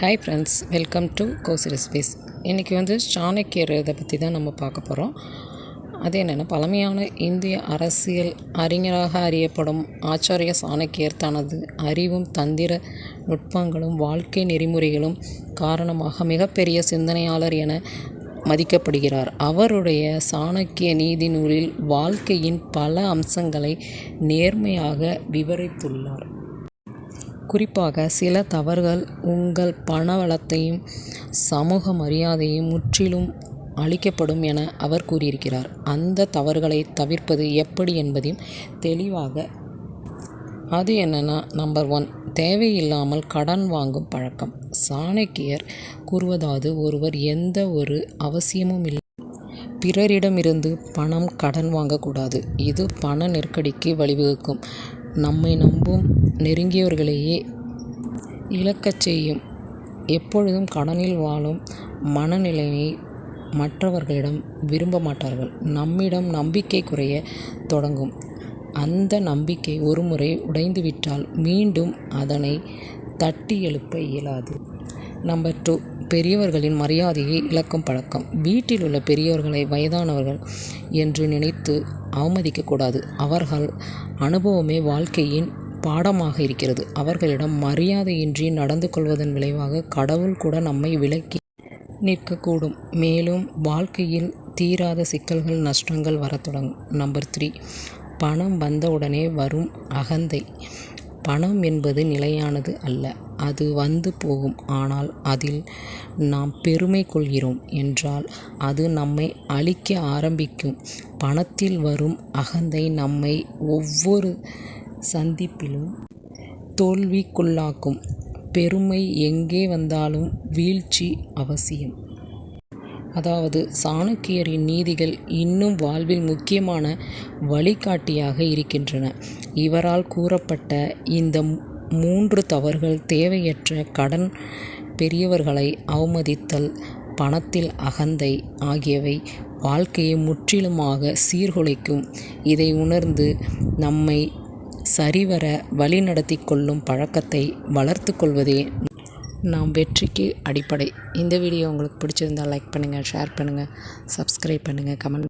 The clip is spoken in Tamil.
ஹாய் ஃப்ரெண்ட்ஸ் வெல்கம் டு கோஸ் ரெசிபிஸ் இன்றைக்கி வந்து சாணக்கியர் இதை பற்றி தான் நம்ம பார்க்க போகிறோம் அது என்னென்னா பழமையான இந்திய அரசியல் அறிஞராக அறியப்படும் ஆச்சாரிய சாணக்கியர் தனது அறிவும் தந்திர நுட்பங்களும் வாழ்க்கை நெறிமுறைகளும் காரணமாக மிகப்பெரிய சிந்தனையாளர் என மதிக்கப்படுகிறார். அவருடைய சாணக்கிய நீதி நூலில் வாழ்க்கையின் பல அம்சங்களை நேர்மையாக விவரித்துள்ளார். குறிப்பாக சில தவறுகள் உங்கள் பண வளத்தையும் சமூக மரியாதையும் முற்றிலும் அளிக்கப்படும் என அவர் கூறியிருக்கிறார். அந்த தவறுகளை தவிர்ப்பது எப்படி என்பதையும் தெளிவாக அது என்னென்னா நம்பர் ஒன் தேவையில்லாமல் கடன் வாங்கும் பழக்கம். சாணக்கியர் கூறுவதாவது ஒருவர் எந்த ஒரு அவசியமும் இல்லை. பிறரிடமிருந்து பணம் கடன் வாங்கக்கூடாது. இது பண நெருக்கடிக்கு வழிவகுக்கும். நம்மை நம்பும் நெருங்கியவர்களையே இழக்கச் செய்யும். எப்பொழுதும் கடனில் வாழும் மனநிலையை மற்றவர்களிடம் விரும்ப மாட்டார்கள். நம்மிடம் நம்பிக்கை குறைய தொடங்கும். அந்த நம்பிக்கை ஒருமுறை உடைந்துவிட்டால் மீண்டும் அதனை தட்டி எழுப்ப இயலாது. நம்பர் டூ பெரியவர்களின் மரியாதையை இழக்கும் பழக்கம். வீட்டில் உள்ள பெரியவர்களை வயதானவர்கள் என்று நினைத்து அவமதிக்கக்கூடாது. அவர்கள் அனுபவமே வாழ்க்கையின் பாடமாக இருக்கிறது. அவர்களிடம் மரியாதையின்றி நடந்து கொள்வதன் விளைவாக கடவுள் கூட நம்மை விலக்கி நிற்கக்கூடும். மேலும் வாழ்க்கையில் தீராத சிக்கல்கள் நஷ்டங்கள் வரத் தொடங்கும். நம்பர் த்ரீ பணம் வந்தவுடனே வரும் அகந்தை. பணம் என்பது நிலையானது அல்ல. அது வந்து போகும். ஆனால் அதில் நாம் பெருமை கொள்கிறோம் என்றால் அது நம்மை அழிக்க ஆரம்பிக்கும். பணத்தில் வரும் அகந்தை நம்மை ஒவ்வொரு சந்திப்பிலும் தோல்விக்குள்ளாக்கும். பெருமை எங்கே வந்தாலும் வீழ்ச்சி அவசியம். அதாவது சாணக்கியரின் நீதிகள் இன்னும் வாழ்வில் முக்கியமான வழிகாட்டியாக இருக்கின்றன. இவரால் கூறப்பட்ட இந்த மூன்று தவறுகள் தேவையற்ற கடன் பெரியவர்களை அவமதித்தல் பணத்தில் அகந்தை ஆகியவை வாழ்க்கையை முற்றிலுமாக சீர்குலைக்கும். இதை உணர்ந்து நம்மை சரிவர வழிநடத்தி கொள்ளும் பழக்கத்தை வளர்த்து கொள்வதே நாம் வெற்றிக்கு அடிப்படை. இந்த வீடியோ உங்களுக்கு பிடிச்சிருந்தால் லைக் பண்ணுங்கள் ஷேர் பண்ணுங்கள் சப்ஸ்கிரைப் பண்ணுங்கள் கமெண்ட்